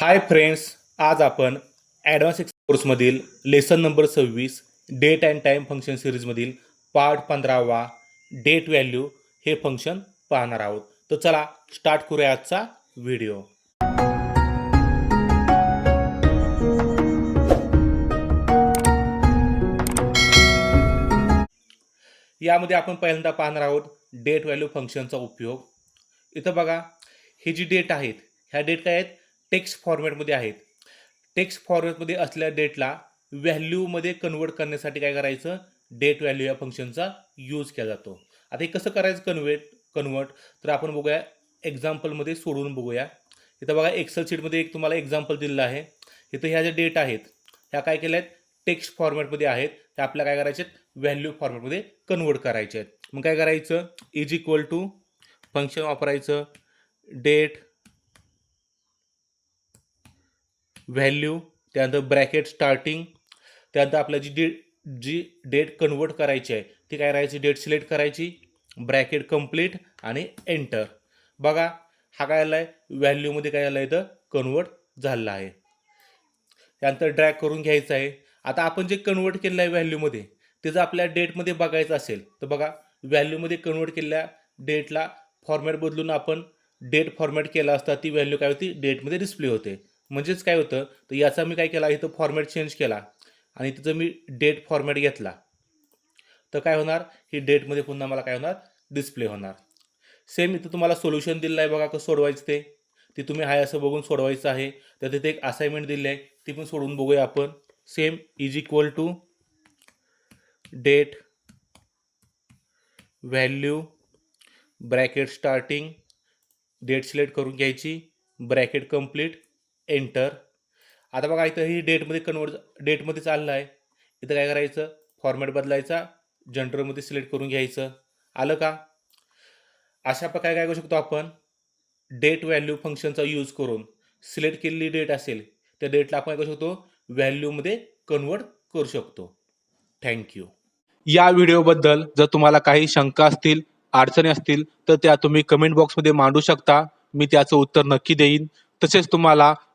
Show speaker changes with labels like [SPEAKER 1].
[SPEAKER 1] हाय friends आज आपण advance x कोर्समधील लेसन नंबर सव्वीस डेट अँड टाईम फंक्शन सिरीजमधील पार्ट पंधरावा डेट व्हॅल्यू हे फंक्शन पाहणार आहोत. तर चला स्टार्ट करूया आजचा व्हिडिओ यामध्ये आपण पहिल्यांदा पाहणार आहोत डेट व्हॅल्यू फंक्शनचा उपयोग. इथं बघा ही जी डेट आहेत ह्या डेट काय आहेत? टेक्स्ट फॉर्मॅटमध्ये आहेत. टेक्स्ट फॉर्मॅटमध्ये असलेल्या डेटला व्हॅल्यूमध्ये कन्वर्ट करण्यासाठी काय करायचं? डेट व्हॅल्यू या फंक्शनचा यूज केला जातो. आता हे कसं करायचं कन्वर्ट कन्वर्ट तर आपण बघूया एक्झाम्पलमध्ये सोडून बघूया. इथं बघा एक्सेल शीटमध्ये एक तुम्हाला एक्झाम्पल दिलेलं आहे. इथं ह्या ज्या डेट आहेत ह्या काय केल्या आहेत टेक्स्ट फॉर्मॅटमध्ये आहेत. त्या आपल्या काय करायचे आहेत? व्हॅल्यू फॉर्मॅटमध्ये कन्वर्ट करायचे आहेत. मग काय करायचं? इज इक्वल टू फंक्शन वापरायचं. डेट व्हॅल्यू त्यानंतर ब्रॅकेट स्टार्टिंग त्यानंतर आपल्याला जी डेट जी डेट कन्वर्ट करायची आहे ती काय करायची डेट सिलेक्ट करायची ब्रॅकेट कंप्लीट आणि एंटर बघा हा काय आला आहे व्हॅल्यूमध्ये काय आलं आहे तर कन्वर्ट झालेला आहे. त्यानंतर ड्रॅग करून घ्यायचं आहे. आता आपण जे कन्वर्ट केलेलं आहे व्हॅल्यूमध्ये ते जर आपल्या डेटमध्ये बघायचं असेल तर बघा व्हॅल्यूमध्ये कन्वर्ट केलेल्या डेटला फॉर्मॅट बदलून आपण डेट फॉर्मॅट केला असता ती व्हॅल्यू काय होती? डेटमध्ये डिस्प्ले होते. म्हणजेच काय होतं तर याचा मी काय केला इथं फॉर्मॅट चेंज केला आणि तिथं मी डेट फॉर्मॅट घेतला. तर काय होणार ही डेटमध्ये पुन्हा मला काय होणार डिस्प्ले होणार. सेम इथं तुम्हाला सोल्युशन दिलं आहे बघा कसं सोडवायचं ते. ती तुम्ही हाय असं बघून सोडवायचं आहे. तर तिथे एक असाइनमेंट दिली आहे ती पण सोडून बघूया आपण. Same is equal to date value bracket starting date select करून घ्यायची ब्रॅकेट कंप्लीट एंटर. आता बघा इथं ही डेटमध्ये कन्वर्ट डेटमध्ये चाललं आहे. इथं काय करायचं? फॉर्मॅट बदलायचा. जनरलमध्ये सिलेक्ट करून घ्यायचं. आलं का? अशा प्रकारे काय करू शकतो आपण? डेट व्हॅल्यू फंक्शनचा यूज करून सिलेक्ट केलेली डेट असेल त्या डेटला आपण काय करू शकतो? व्हॅल्यूमध्ये कन्वर्ट करू शकतो. थँक्यू या व्हिडिओबद्दल जर तुम्हाला काही शंका असतील अडचणी असतील तर त्या तुम्ही कमेंट बॉक्समध्ये मांडू शकता. मी त्याचं उत्तर नक्की देईन. तसेच तुम्हाला